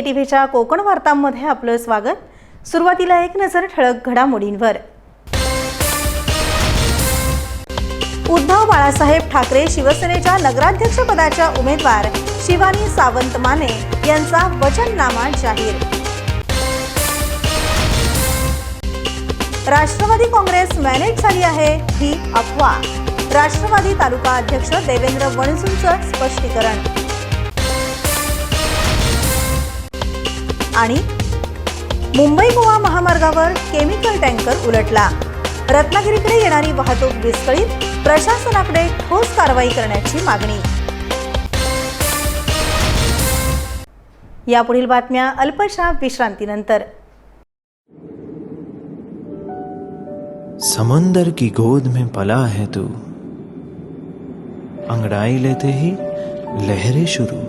नमस्कार टी व्हीच्या कोकण वार्तांमध्ये आपलं स्वागत. सुरुवातीला एक नजर ठळक घडामोडींवर. उद्धव बाळासाहेब ठाकरे शिवसेनेच्या नगराध्यक्षपदाच्या उमेदवार शिवानी सावंत माने यांचा वचननामा जाहीर. राष्ट्रवादी काँग्रेस मॅनेज झाली आहे ही अफवा. राष्ट्रवादी तालुका अध्यक्ष देवेंद्र वणसूंचं स्पष्टीकरण. आणि मुंबई गोवा महामार्गावर केमिकल टँकर उलटला. रत्नागिरीकडे येणारी वाहतूक विस्कळीत प्रशासनाकडे ठोस कारवाई करण्याची मागणी. यापुढील बातम्या अल्पशा विश्रांतीनंतर. समंदर की गोद में पला है तू. अंगड़ाई लेते ही लहरें शुरू.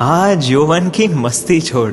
आज यौवन की मस्ती छोड़.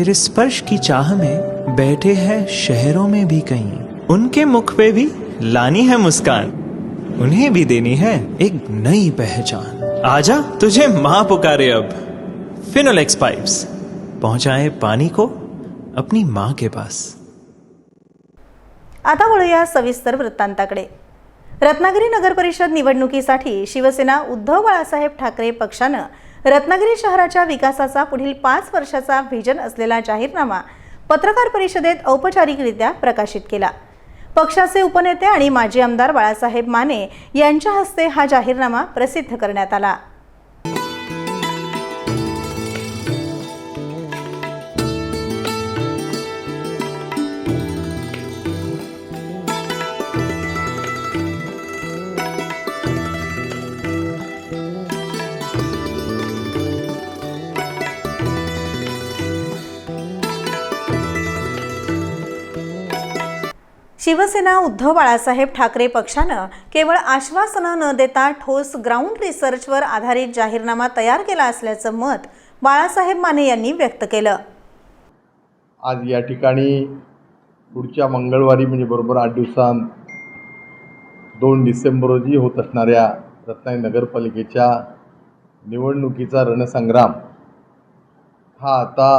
तेरे स्पर्श की चाह में बैठे हैं शहरों में भी कहीं। उनके मुख पे भी लानी है मुस्कान। उन्हें भी देनी है एक नई पहचान। आजा तुझे माँ पुकारे अब। फिनोलेक्स पाइप्स पहुँचाए पानी को अपनी माँ के पास। आता वळूया सविस्तर वृत्तांताकडे. रत्नागिरी नगर परिषद निवडणुकीसाठी शिवसेना उद्धव बाळासाहेब ठाकरे पक्षानं रत्नागिरी शहराच्या विकासाचा पुढील पाच वर्षाचा व्हिजन असलेला जाहीरनामा पत्रकार परिषदेत औपचारिकरित्या प्रकाशित केला. पक्षाचे उपनेते आणि माजी आमदार बाळासाहेब माने यांच्या हस्ते हा जाहीरनामा प्रसिद्ध करण्यात आला. शिवसेना उद्धव बाळासाहेब ठाकरे पक्षानं केवळ आश्वासनं न देता ठोस ग्राउंड रिसर्चवर आधारित जाहीरनामा तयार केला असल्याचं मत बाळासाहेब माने यांनी व्यक्त केलं. आज या ठिकाणी पुढच्या मंगळवारी म्हणजे बरोबर आठ दिवसांत दोन डिसेंबर रोजी होत असणाऱ्या रत्नागिरी नगरपालिकेच्या निवडणुकीचा रणसंग्राम हा आता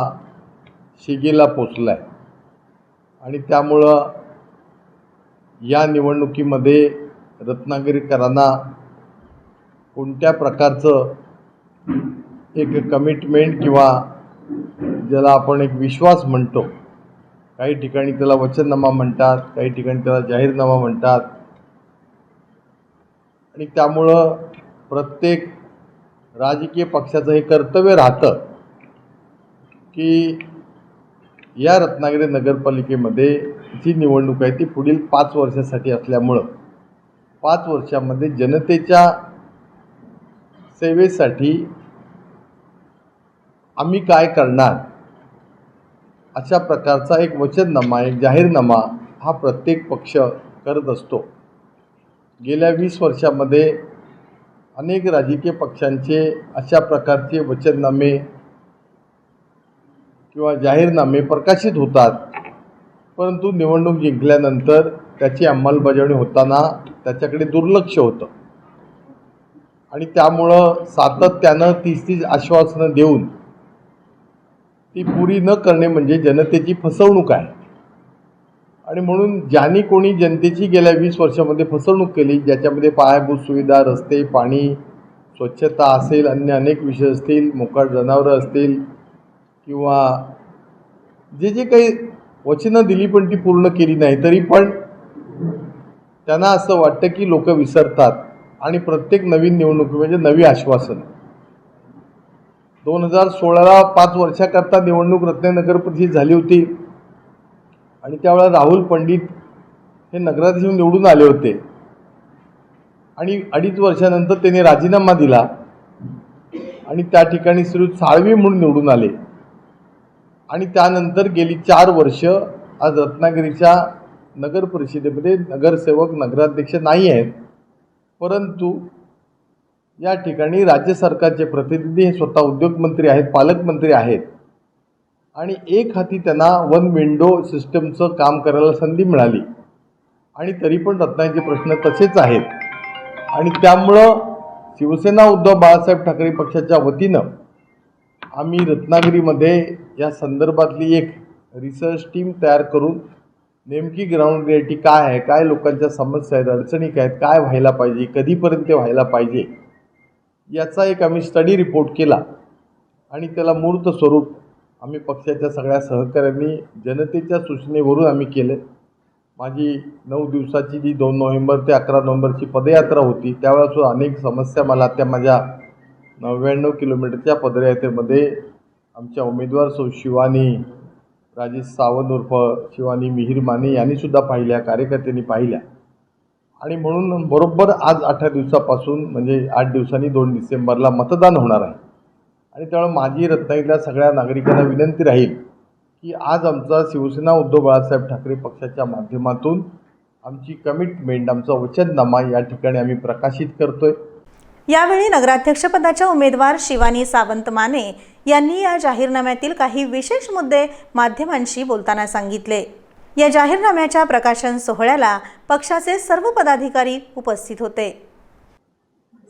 शिगेला पोचला आहे आणि त्यामुळं या निवडणुकीमध्ये रत्नागिरीकरांना कोणत्या प्रकारचं एक कमिटमेंट किंवा ज्याला आपण एक विश्वास म्हणतो? काही ठिकाणी त्याला वचननामा म्हणतात काही ठिकाणी त्याला जाहीरनामा म्हणतात. आणि त्यामुळं प्रत्येक राजकीय पक्षाचं हे कर्तव्य राहतं की या रत्नागिरी नगरपालिकेमध्ये जी निवडणूक आहे ती पुढील पाच वर्षासाठी असल्यामुळं पाच वर्षामध्ये जनतेच्या सेवेसाठी आम्ही काय करणार? अशा प्रकारचा एक वचननामा एक जाहीरनामा हा प्रत्येक पक्ष करत असतो. गेल्या वीस वर्षामध्ये अनेक राजकीय पक्षांचे अशा प्रकारचे वचननामे किंवा जाहीरनामे प्रकाशित होतात. परंतु निवडणूक जिंकल्यानंतर त्याची अंमलबजावणी होताना त्याच्याकडे दुर्लक्ष होतं. आणि त्यामुळं सातत्यानं तीस तीस आश्वासनं देऊन ती पुरी न करणे म्हणजे जनतेची फसवणूक आहे. आणि म्हणून ज्यांनी कोणी जनतेची गेल्या वीस वर्षामध्ये फसवणूक केली ज्याच्यामध्ये पायाभूत सुविधा रस्ते पाणी स्वच्छता असेल अन्य अनेक विषय असतील मोकाट जनावरं असतील किंवा जे जे काही वचनं दिली पण ती पूर्ण केली नाही तरी पण त्यांना असं वाटतं की लोक विसरतात आणि प्रत्येक नवीन निवडणुकी म्हणजे नवी आश्वासन. दोन हजार सोळाला पाच वर्षाकरता निवडणूक रत्ननगर परिषद झाली होती आणि त्यावेळेला राहुल पंडित हे नगराध्यक्ष निवडून आले होते. आणि अडीच वर्षानंतर त्यांनी राजीनामा दिला आणि त्या ठिकाणी श्री साळवी म्हणून निवडून आले. आणि त्यानंतर गेली चार वर्ष आज रत्नागिरीच्या नगर परिषदेमध्ये नगरसेवक नगराध्यक्ष नाही आहेत. परंतु या ठिकाणी राज्य सरकारचे प्रतिनिधी हे स्वतः उद्योगमंत्री आहेत पालकमंत्री आहेत. आणि एक हाती त्यांना वन विंडो सिस्टमचं काम करायला संधी मिळाली. आणि तरी पण रत्नागिरीचे प्रश्न तसेच आहेत. आणि त्यामुळं शिवसेना उद्धव बाळासाहेब ठाकरे पक्षाच्या वतीनं आम्ही रत्नागिरीमध्ये या संदर्भातली एक रिसर्च टीम तयार करून नेमकी ग्राउंड रियालिटी काय आहे काय लोकांच्या समस्या आहेत अडचणी काय आहेत काय व्हायला पाहिजे कधीपर्यंत ते व्हायला पाहिजे याचा एक आम्ही स्टडी रिपोर्ट केला. आणि त्याला मूर्त स्वरूप आम्ही पक्षाच्या सगळ्या सहकाऱ्यांनी जनतेच्या सूचनेवरून आम्ही केले. माझी नऊ दिवसाची जी दोन नोव्हेंबर ते अकरा नोव्हेंबरची पदयात्रा होती त्यावेळेस अनेक समस्या मला त्या माझ्या नव्याण्णव किलोमीटरच्या पदयात्रेमध्ये आमच्या उमेदवार सौ शिवानी राजेश सावंत उर्फ शिवानी मिहीर माने यांनीसुद्धा पाहिल्या कार्यकर्त्यांनी पाहिल्या. आणि म्हणून बरोबर आज अठरा दिवसापासून म्हणजे आठ दिवसांनी दोन डिसेंबरला मतदान होणार आहे. आणि त्यामुळे माझी रत्नागिरीला सगळ्या नागरिकांना विनंती राहील की आज आमचा शिवसेना उद्धव बाळासाहेब ठाकरे पक्षाच्या माध्यमातून आमची कमिटमेंट आमचा वचननामा या ठिकाणी आम्ही प्रकाशित करतो आहे यावेळी नगराध्यक्षपदाच्या उमेदवार शिवानी सावंत माने यांनी या जाहीरनाम्यातील काही विशेष मुद्दे माध्यमांशी बोलताना सांगितले. या जाहीरनाम्याच्या प्रकाशन सोहळ्याला पक्षाचे सर्व पदाधिकारी उपस्थित होते.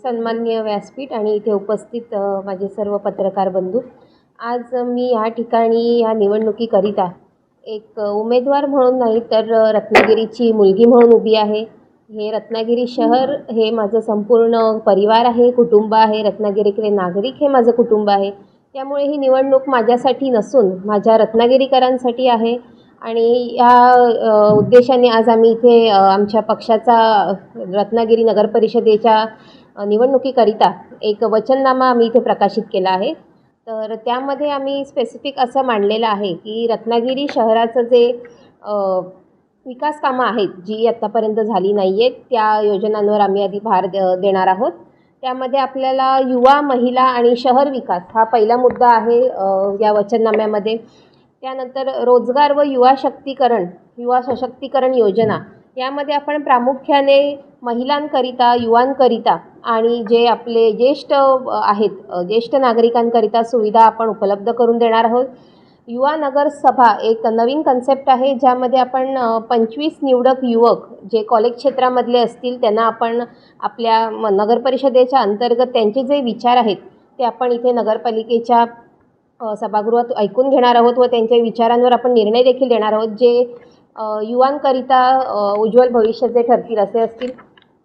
सन्मान्य व्यासपीठ आणि इथे उपस्थित माझे सर्व पत्रकार बंधू आज मी या ठिकाणी या निवडणुकीकरिता एक उमेदवार म्हणून नाही तर रत्नागिरीची मुलगी म्हणून उभी आहे. हे रत्नागिरी शहर हे माझं संपूर्ण परिवार आहे कुटुंब आहे. रत्नागिरीकडे नागरिक हे माझं कुटुंब आहे. त्यामुळे ही निवडणूक माझ्यासाठी नसून माझ्या रत्नागिरीकरांसाठी आहे. आणि या उद्देशाने आज आम्ही इथे आमच्या पक्षाचा रत्नागिरी नगर परिषदेच्या निवडणुकीकरिता एक वचननामा आम्ही इथे प्रकाशित केला आहे. तर त्यामध्ये आम्ही स्पेसिफिक असं मांडलेलं आहे की रत्नागिरी शहराचं जे विकास कामं आहेत जी आत्तापर्यंत झाली नाही आहेत त्या योजनांवर आम्ही आधी भार द देणार आहोत. त्यामध्ये आपल्याला युवा महिला आणि शहर विकास हा पहिला मुद्दा आहे या वचननाम्यामध्ये. त्यानंतर रोजगार व युवा शक्तीकरण युवा सशक्तीकरण योजना यामध्ये आपण प्रामुख्याने महिलांकरिता युवांकरिता आणि जे आपले ज्येष्ठ आहेत ज्येष्ठ नागरिकांकरिता सुविधा आपण उपलब्ध करून देणार आहोत. युवा नगरसभा एक नवीन कन्सेप्ट आहे ज्यामध्ये आपण पंचवीस निवडक युवक जे कॉलेज क्षेत्रामधले असतील त्यांना आपण आपल्या म- नगरपरिषदेच्या अंतर्गत त्यांचे जे विचार आहेत ते आपण इथे नगरपालिकेच्या सभागृहात ऐकून घेणार आहोत व त्यांच्या विचारांवर आपण निर्णय देखील देणार आहोत जे युवांकरिता उज्ज्वल भविष्याचे ठरतील असे असतील.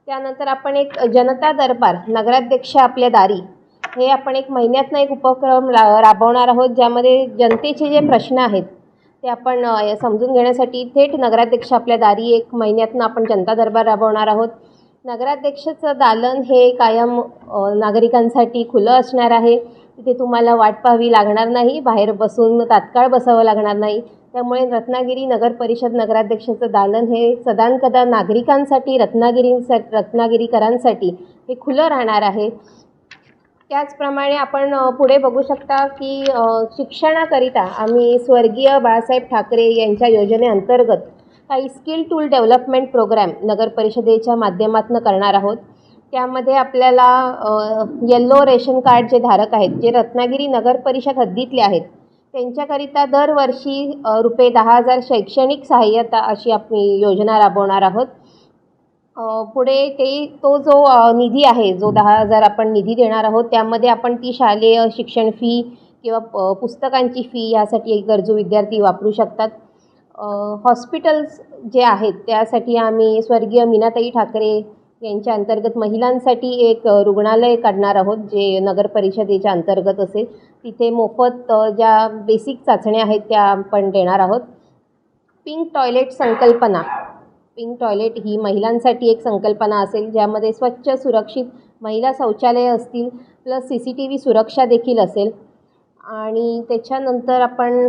त्यानंतर आपण एक जनता दरबार नगराध्यक्ष आपल्या दारी हे आपण एक महिन्यातनं एक उपक्रम रा राबवणार आहोत ज्यामध्ये जनतेचे जे प्रश्न आहेत ते आपण समजून घेण्यासाठी थेट नगराध्यक्ष आपल्या दारी एक महिन्यातनं आपण जनता दरबार राबवणार आहोत. नगराध्यक्षाचं दालन हे कायम नागरिकांसाठी खुलं असणार आहे. तिथे तुम्हाला वाट पाहावी लागणार नाही बाहेर बसून तात्काळ बसावं लागणार नाही. त्यामुळे रत्नागिरी नगर परिषद नगराध्यक्षाचं दालन हे सदानकदा नागरिकांसाठी रत्नागिरी रत्नागिरीकरांसाठी हे खुलं राहणार आहे. त्याचप्रमाणे आपण पुढे बघू शकता की शिक्षणाकरिता आम्ही स्वर्गीय बाळासाहेब ठाकरे यांच्या योजनेअंतर्गत काही स्किल टूल डेव्हलपमेंट प्रोग्रॅम नगर परिषदेच्या माध्यमातून करणार आहोत. त्यामध्ये आपल्याला येल्लो रेशन कार्ड जे धारक आहेत जे रत्नागिरी नगर परिषद हद्दीतले आहेत त्यांच्याकरिता दरवर्षी रुपये दहा हजार शैक्षणिक सहाय्यता अशी आपण योजना राबवणार आहोत. पुढे ते तो जो निधी आहे जो दहा हजार आपण निधी देणार आहोत त्यामध्ये आपण ती शालेय शिक्षण फी किंवा पुस्तकांची फी यासाठी गरजू विद्यार्थी वापरू शकतात. हॉस्पिटल्स जे आहेत त्यासाठी आम्ही स्वर्गीय मीनाताई ठाकरे यांच्या अंतर्गत महिलांसाठी एक रुग्णालय काढणार आहोत जे नगर परिषदेच्या अंतर्गत असेल. तिथे मोफत ज्या बेसिक चाचण्या आहेत त्या आपण देणार आहोत. पिंक टॉयलेट संकल्पना. पिंक टॉयलेट ही महिलांसाठी एक संकल्पना असेल ज्यामध्ये स्वच्छ सुरक्षित महिला शौचालय असतील plus C C T V सुरक्षा देखील असेल. आणि त्याच्यानंतर आपण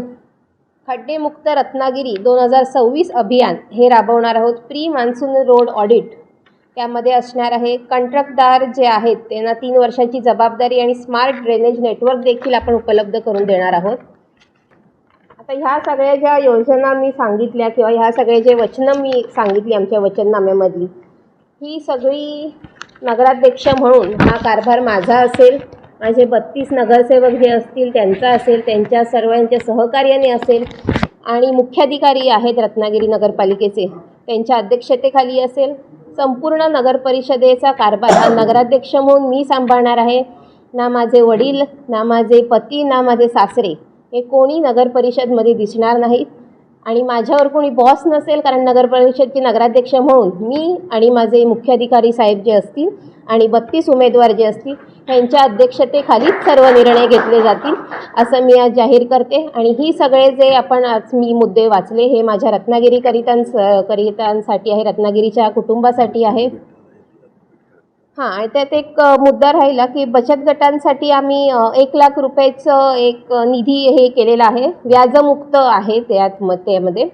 खड्डेमुक्त रत्नागिरी दोन हजार सव्वीस अभियान हे राबवणार आहोत. Pre monsoon road audit. त्यामध्ये असणार आहे कंत्राटदार जे आहेत त्यांना तीन वर्षाची जबाबदारी आणि स्मार्ट ड्रेनेज नेटवर्क देखील आपण उपलब्ध करून देणार आहोत. आता ह्या सगळ्या ज्या योजना मी सांगितल्या किंवा ह्या सगळे जे वचनं मी सांगितली आमच्या वचननाम्यामधली ही सगळी नगराध्यक्ष म्हणून हा कारभार माझा असेल माझे बत्तीस नगरसेवक जे असतील त्यांचा असेल त्यांच्या सर्वांच्या सहकार्याने असेल आणि मुख्याधिकारी आहेत रत्नागिरी नगरपालिकेचे त्यांच्या अध्यक्षतेखाली असेल. संपूर्ण नगर परिषदेचा कारभार हा नगराध्यक्ष म्हणून मी सांभाळणार आहे. ना माझे वडील ना माझे पती ना माझे सासरे. हे कोणी नगरपरिषदमध्ये दिसणार नाहीत. आणि माझ्यावर कोणी बॉस नसेल कारण नगरपरिषदची नगराध्यक्ष म्हणून मी आणि माझे मुख्याधिकारी साहेब जे असतील आणि बत्तीस उमेदवार जे असतील त्यांच्या अध्यक्षतेखालीच सर्व निर्णय घेतले जातील असं मी आज जाहीर करते. आणि ही सगळे जे आपण आज मी मुद्दे वाचले हे माझ्या रत्नागिरीकरितांस करितांसाठी आहे रत्नागिरीच्या कुटुंबासाठी आहे. हां आणि त्यात एक मुद्दा राहिला की बचत गटांसाठी आम्ही एक लाख रुपयाचं एक निधी हे केलेला आहे. व्याजमुक्त आहे त्यात म त्यामध्ये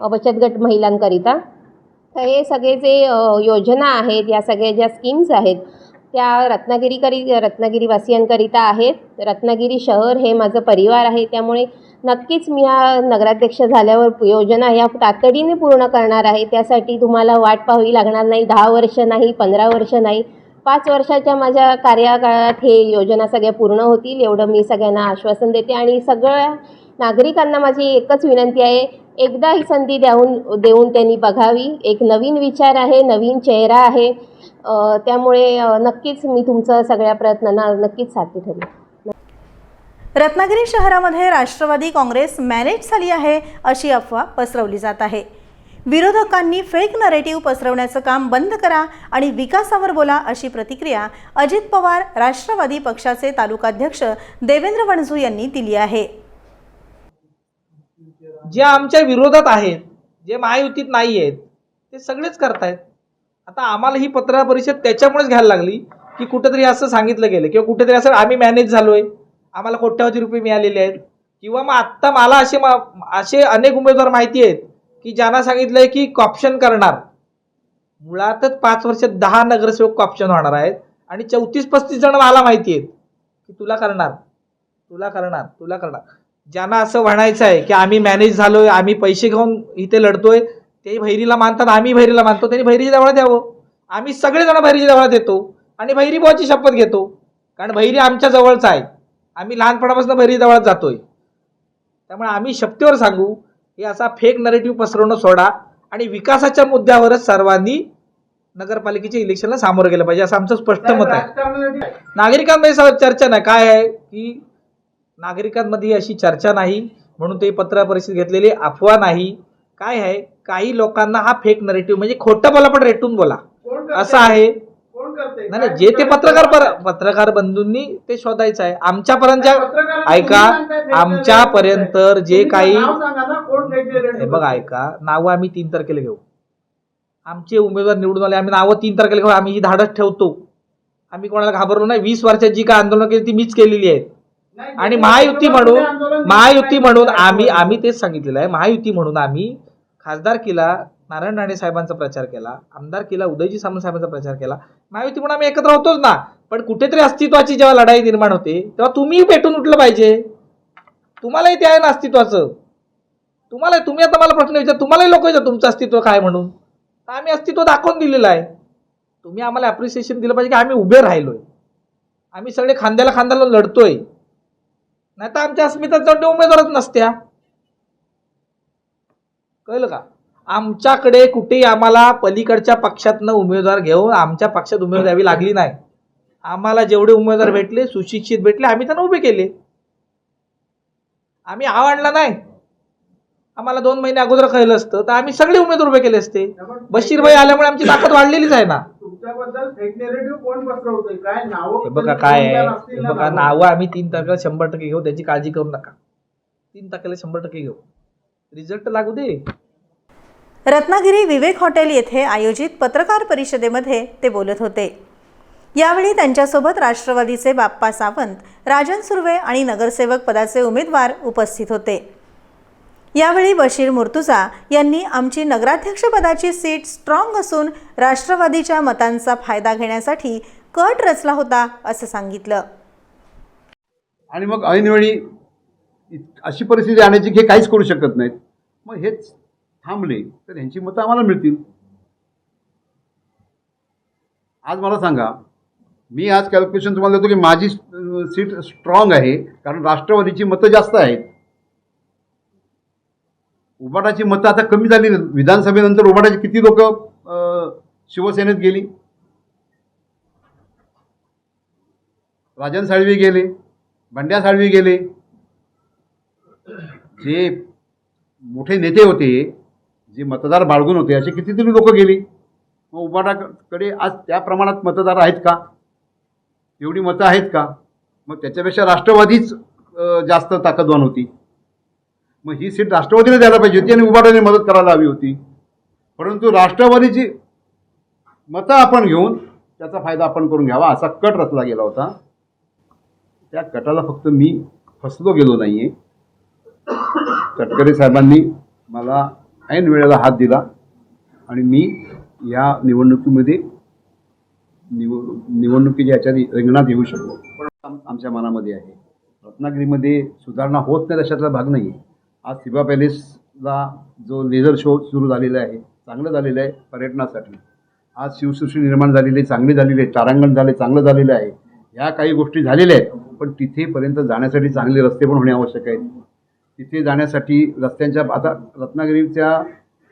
बचत गट महिलांकरिता. तर हे सगळे जे योजना आहेत या सगळ्या ज्या स्कीम्स आहेत त्या रत्नागिरीकरी रत्नागिरीवासियांकरिता आहेत. रत्नागिरी शहर हे माझं परिवार आहे त्यामुळे नक्कीच मी या नगराध्यक्ष झाल्यावर योजना या तातडीने पूर्ण करणार आहे. त्यासाठी तुम्हाला वाट पाहावी लागणार नाही दहा वर्ष नाही पंधरा वर्ष नाही. पाच वर्षाच्या माझ्या कार्यकाळात हे योजना सगळ्या पूर्ण होतील एवढं मी सगळ्यांना आश्वासन देते आणि सगळ्या नागरिकांना माझी एकच विनंती आहे एकदा ही संधी देऊन देऊन त्यांनी बघावी. एक नवीन विचार आहे नवीन चेहरा आहे. त्यामुळे नक्कीच मी तुमचं सगळ्या प्रयत्नांना नक्कीच साथी ठरेल रत्नागिरी शहरामध्ये राष्ट्रवादी काँग्रेस मॅनेज झाली आहे अशी अफवा पसरवली जात आहे. विरोधकांनी फेक नरेटिव्ह पसरवण्याचं काम बंद करा आणि विकासावर बोला अशी प्रतिक्रिया अजित पवार राष्ट्रवादी पक्षाचे तालुकाध्यक्ष देवेंद्र वणझू यांनी दिली आहे. जे आमच्या विरोधात आहेत जे महायुतीत नाही आहेत ते सगळेच करतायत. आता आम्हाला ही पत्र परिषद त्याच्यामुळेच घ्यायला लागली की कुठेतरी असं सांगितलं गेलं किंवा कुठेतरी असं आम्ही मॅनेज झालोय. आम्हाला कोट्यावधी रुपये मिळालेले आहेत. किंवा मग आत्ता मला असे मा- असे अनेक उमेदवार माहिती आहेत की ज्यांना सांगितलंय की कॉप्शन करणार. मुळातच पाच वर्षात दहा नगरसेवक कॉप्शन होणार आहेत. आणि चौतीस पस्तीस जण मला माहिती आहेत की तुला करणार तुला करणार तुला करणार. ज्यांना असं म्हणायचं आहे की आम्ही मॅनेज झालोय आम्ही पैसे घेऊन इथे लढतोय ते भैरीला मानतात आम्ही भैरीला मानतो त्यांनी भैरीची जवळ द्यावं. आम्ही सगळेजण भैरीच्या जवळ येतो आणि भैरी भावाची शपथ घेतो. कारण भैरी आमच्या जवळचा आहे. आम्ही लहानपणापासून भैरी जवळ जातोय. त्यामुळे आम्ही शपथेवर सांगू हे असा फेक नरेटिव्ह पसरवणं सोडा आणि विकासाच्या मुद्द्यावरच सर्वांनी नगरपालिकेच्या इलेक्शनला सामोरं गेलं पाहिजे असं आमचं स्पष्ट मत आहे. नागरिकांमध्ये स- चर्चा नाही. काय आहे? की नागरिकांमध्ये अशी चर्चा नाही म्हणून ते पत्र परिषद घेतलेली अफवा नाही. काय आहे? काही लोकांना हा फेक नरेटिव्ह म्हणजे खोटं बोला पण रेटून बोला. असं आहे. नाही जे ते पत्रकार पर- पत्रकार बंधूंनी ते शोधायचं आहे. आमच्यापर्यंत ऐका आमच्यापर्यंत जे काही बघा ऐका नावं आम्ही तीन तारखेला घेऊ. आमचे उमेदवार निवडून आले आम्ही नावं तीन तारखेला घेऊ आम्ही ही धाडस ठेवतो. आम्ही कोणाला घाबरलो नाही वीस वर्षात जी काय आंदोलन केली ती मीच केलेली आहेत. आणि महायुती म्हणून महायुती म्हणून आम्ही आम्ही तेच सांगितलेलं आहे. महायुती म्हणून आम्ही खासदारकीला नारायण राणे साहेबांचा प्रचार केला आमदारकीला उदयजी सामंत साहेबांचा प्रचार केला. महायुती म्हणून आम्ही एकत्र होतोच ना. पण कुठेतरी अस्तित्वाची जेव्हा लढाई निर्माण होते तेव्हा तुम्ही भेटून उठलं पाहिजे. तुम्हालाही ते आहे ना अस्तित्वाचं. तुम्हाला तुम्ही आता मला प्रश्न विचार तुम्हालाही लोक विचार तुमचं अस्तित्व काय म्हणून? तर आम्ही अस्तित्व दाखवून दिलेलं आहे. तुम्ही आम्हाला अप्रिसिएशन दिलं पाहिजे की आम्ही उभे राहिलोय. आम्ही सगळे खांद्याला खांद्याला लढतोय. नाही तर आमच्या अस्मिता जाऊन उमेदवारच नसत्या. कळलं का? आमच्याकडे कुठेही आम्हाला पलीकडच्या पक्षातनं उमेदवार घेऊन आमच्या पक्षात उमेदवार द्यावी लागली नाही. आम्हाला जेवढे उमेदवार भेटले सुशिक्षित भेटले आम्ही त्यांना उभे केले. आम्ही आवडला नाही. आम्हाला दोन महिने अगोदर कळलं असतं तर आम्ही सगळे उमेदवार उभे केले असते. बशीरभाई आल्यामुळे आमची ताकद वाढलेलीच आहे ना. बघा काय आहे? बघा नावं? आम्ही तीन तारखेला शंभर टक्के घेऊ त्याची काळजी करू नका. तीन तारखेला शंभर टक्के घेऊ. रिझल्ट लागू दे. रत्नागिरी विवेक हॉटेल येथे आयोजित पत्रकार परिषदेमध्ये ते बोलत होते. यावेळी त्यांच्यासोबत राष्ट्रवादीचे बाप्पा सावंत राजन सुर्वे आणि नगरसेवक पदाचे उमेदवार उपस्थित होते. यावेळी बशीर मुर्तुजा यांनी आमची नगराध्यक्षपदाची सीट स्ट्रॉंग असून राष्ट्रवादीच्या मतांचा फायदा घेण्यासाठी कट रचला होता असं सांगितलं. आणि मग ऐनवेळी अशी परिस्थिती आणायची की हे काहीच करू शकत नाहीत. मग हेच थांबले तर ह्यांची मतं आम्हाला मिळतील. आज मला सांगा मी आज कॅल्क्युलेशन तुम्हाला देतो की माझी सीट स्ट्रॉंग आहे कारण राष्ट्रवादीची मतं जास्त आहेत. उबाटाची मतं आता कमी झाली. विधानसभेनंतर उबाटाची किती लोक शिवसेनेत गेली? राजन साळवी गेले बंड्या साळवी गेले. जे मोठे नेते होते जे मतदार बाळगून होते असे कितीतरी लोक गेली. मग उबाटाकडे आज त्या प्रमाणात मतदार आहेत का? एवढी मतं आहेत का? मग त्याच्यापेक्षा राष्ट्रवादीच जास्त ताकदवान होती. मग ही सीट राष्ट्रवादीला द्यायला पाहिजे होती आणि उबाटाने मदत करायला हवी होती. परंतु राष्ट्रवादीची मतं आपण घेऊन त्याचा फायदा आपण करून घ्यावा असा कट रचला गेला होता. त्या कटाला फक्त मी फसलो गेलो नाही आहे तटकरे साहेबांनी मला ऐन वेळेला हात दिला. आणि मी या निवडणुकीमध्ये निव निवडणुकीच्या याच्या रिंगणात येऊ शकलो. पण आमच्या मनामध्ये आहे. रत्नागिरीमध्ये सुधारणा होत नाही तशातला भाग नाही आहे आज सिबा पॅलेसला जो लेझर शो सुरू झालेला आहे चांगलं झालेलं आहे पर्यटनासाठी. आज शिवसृष्टी निर्माण झालेली आहे चांगली झालेली आहे तारांगण झाले चांगलं झालेलं आहे. ह्या काही गोष्टी झालेल्या आहेत पण तिथेपर्यंत जाण्यासाठी चांगले रस्ते पण होणे आवश्यक आहेत. तिथे जाण्यासाठी रस्त्यांच्या आता रत्नागिरीच्या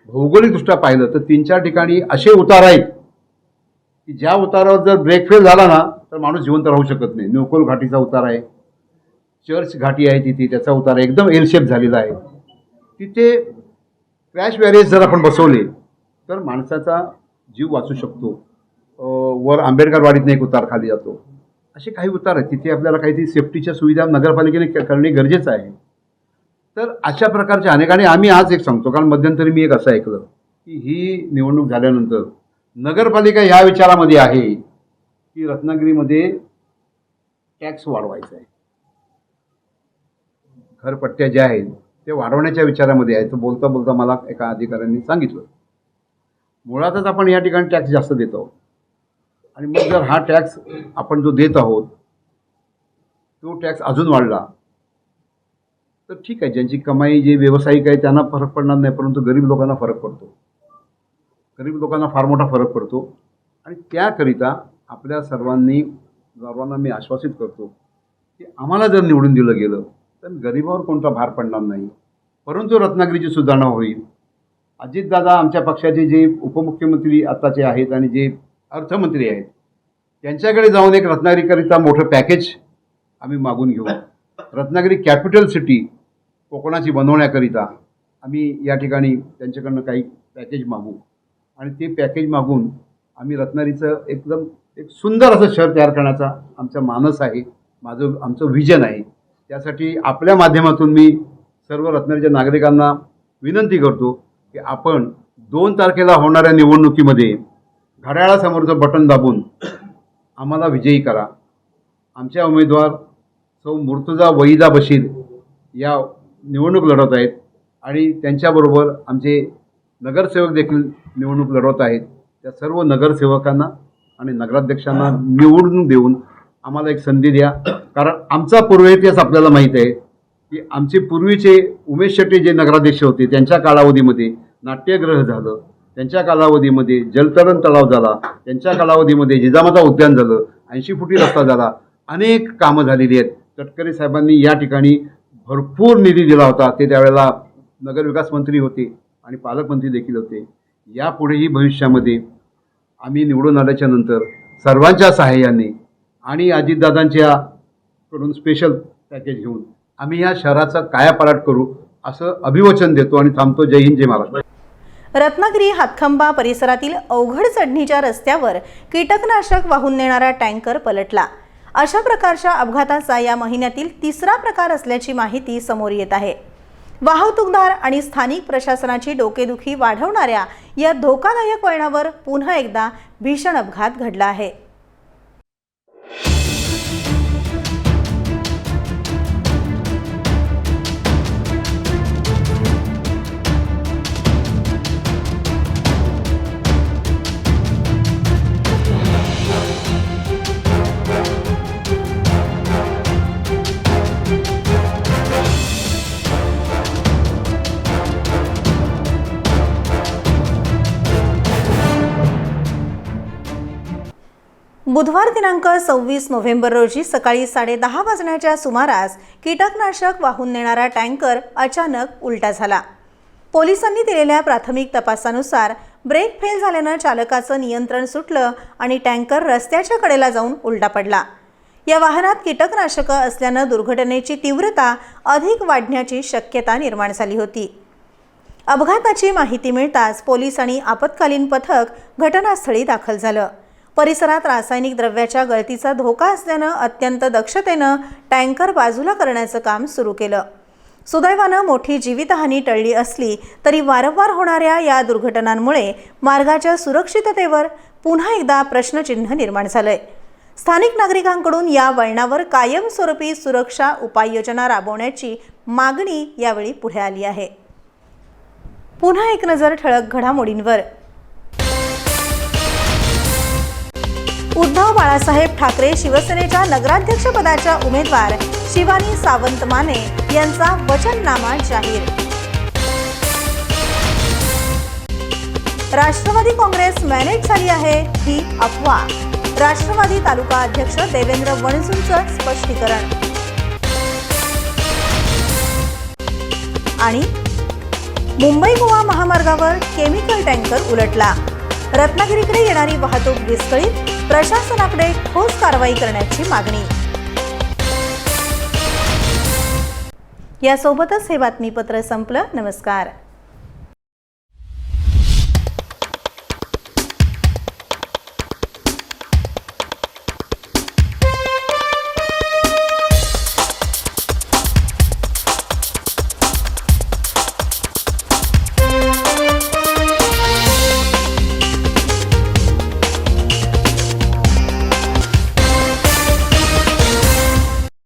भौगोलिकदृष्ट्या पाहिलं तर तीन चार ठिकाणी असे उतार आहेत की ज्या उतारावर जर ब्रेक फेल झाला ना तर माणूस जिवंत राहू शकत नाही. नोकोल घाटीचा उतार आहे चर्च घाटी आहे तिथे त्याचा उतार आहे. एकदम एल शेप झालेला आहे. तिथे क्रॅश बॅरेज जर आपण बसवले तर माणसाचा जीव वाचू शकतो. वर आंबेडकरवाडीतनं एक उतार खाली जातो. असे काही उतार आहेत. तिथे आपल्याला काहीतरी सेफ्टीच्या सुविधा नगरपालिकेने करणे गरजेचं आहे. तर अशा प्रकारच्या अनेक आणि आम्ही आज एक सांगतो कारण मध्यंतरी मी एक असं ऐकलं की ही निवडणूक झाल्यानंतर नगरपालिका ह्या विचारामध्ये आहे की रत्नागिरीमध्ये टॅक्स वाढवायचा आहे. घरपट्ट्या ज्या आहेत ते वाढवण्याच्या विचारामध्ये आहे. तर बोलता बोलता मला एका अधिकाऱ्यांनी सांगितलं. मुळातच आपण या ठिकाणी टॅक्स जास्त देत आहोत. आणि मग जर हा टॅक्स आपण जो देत आहोत तो टॅक्स अजून वाढला तर ठीक आहे ज्यांची कमाई जे व्यावसायिक आहे त्यांना फरक पडणार नाही परंतु गरीब लोकांना फरक पडतो. गरीब लोकांना फार मोठा फरक पडतो. आणि त्याकरिता आपल्या सर्वांनी सर्वांना मी आश्वासित करतो की आम्हाला जर निवडून दिलं गेलं तर गरिबावर कोणता भार पडणार नाही. परंतु रत्नागिरीची सुधारणा होईल. अजितदादा आमच्या पक्षाचे जे उपमुख्यमंत्री आत्ताचे आहेत आणि जे अर्थमंत्री आहेत त्यांच्याकडे जाऊन एक रत्नागिरीकरिता मोठं पॅकेज आम्ही मागून घेऊ. रत्नागिरी कॅपिटल सिटी कोकणाची बनवण्याकरिता आम्ही या ठिकाणी त्यांच्याकडनं काही पॅकेज मागू. आणि ते पॅकेज मागून आम्ही रत्नागिरीचं एकदम एक सुंदर असं शहर तयार करण्याचा आमचा मानस आहे. माझं आमचं व्हिजन आहे. त्यासाठी आपल्या माध्यमातून मी सर्व रत्नागिरीच्या नागरिकांना विनंती करतो की आपण दोन तारखेला होणाऱ्या निवडणुकीमध्ये घड्याळासमोरचं बटन दाबून आम्हाला विजयी करा. आमच्या उमेदवार सौ मुर्तुजा वईदा बशीर या निवडणूक लढवत आहेत आणि त्यांच्याबरोबर आमचे नगरसेवक देखील निवडणूक लढवत आहेत. त्या सर्व नगरसेवकांना आणि नगराध्यक्षांना निवडून देऊन आम्हाला एक संधी द्या. कारण आमचा पूर्व इतिहास आपल्याला माहीत आहे की आमचे पूर्वीचे उमेश शेट्टी जे नगराध्यक्ष होते त्यांच्या कालावधीमध्ये नाट्यग्रह झालं. त्यांच्या कालावधीमध्ये जलतरण तलाव झाला. त्यांच्या कालावधीमध्ये जिजामाता उद्यान झालं. ऐंशी फुटी रस्ता झाला. अनेक कामं झालेली आहेत. तटकरे साहेबांनी या ठिकाणी भरपूर निधी दिला होता. ते त्यावेळेला नगरविकास मंत्री होते आणि पालकमंत्री देखील होते. यापुढेही भविष्यामध्ये आम्ही निवडून आल्याच्यानंतर सर्वांच्या सहाय्याने आणि अजितदादांच्या कडून स्पेशल पॅकेज घेऊन आम्ही या शहराचा कायापालट करू असं अभिवचन देतो आणि थांबतो. जय हिंद जय महाराष्ट्र. रत्नागिरी हातखंबा परिसरातील अवघड चढणीच्या रस्त्यावर कीटकनाशक वाहून नेणारा टँकर पलटला. अशा प्रकारच्या अपघाताचा या महिन्यातील तिसरा प्रकार असल्याची माहिती समोर येत आहे. वाहतूकदार आणि स्थानिक प्रशासनाची डोकेदुखी वाढवणाऱ्या या धोकादायक वळणावर पुन्हा एकदा भीषण अपघात घडला आहे. बुधवार दिनांक सव्वीस नोव्हेंबर रोजी सकाळी साडेदहा वाजण्याच्या सुमारास कीटकनाशक वाहून नेणारा टँकर अचानक उलटा झाला. पोलिसांनी दिलेल्या प्राथमिक तपासानुसार ब्रेक फेल झाल्यानं चालकाचं नियंत्रण सुटलं आणि टँकर रस्त्याच्या कडेला जाऊन उलटा पडला. या वाहनात कीटकनाशकं असल्यानं दुर्घटनेची तीव्रता अधिक वाढण्याची शक्यता निर्माण झाली होती. अपघाताची माहिती मिळताच पोलीस आणि आपत्कालीन पथक घटनास्थळी दाखल झालं. परिसरात रासायनिक द्रव्याच्या गळतीचा धोका असल्यानं अत्यंत दक्षतेनं टँकर बाजूला करण्याचं काम सुरू केलं. सुदैवानं मोठी जीवितहानी टळली असली तरी वारंवार होणाऱ्या या दुर्घटनांमुळे मार्गाच्या सुरक्षिततेवर पुन्हा एकदा प्रश्नचिन्ह निर्माण झालंय. स्थानिक नागरिकांकडून या वळणावर कायमस्वरूपी सुरक्षा उपाययोजना राबवण्याची मागणी यावेळी पुढे आली आहे. पुन्हा एक नजर ठळक घडामोडींवर. उद्धव बाळासाहेब ठाकरे शिवसेनेच्या नगराध्यक्षपदाच्या उमेदवार शिवानी सावंत माने यांचा वचननामा जाहीर. राष्ट्रवादी काँग्रेस मॅनेज झाली आहे ही अफवा. राष्ट्रवादी तालुका अध्यक्ष देवेंद्र वणसूंचं स्पष्टीकरण. आणि मुंबई गोवा महामार्गावर केमिकल टँकर उलटला. रत्नागिरीकडे येणारी वाहतूक विस्कळीत प्रशासनाकडे ठोस कारवाई करण्याची मागणी. यासोबतच हे बातमीपत्र संपलं. नमस्कार.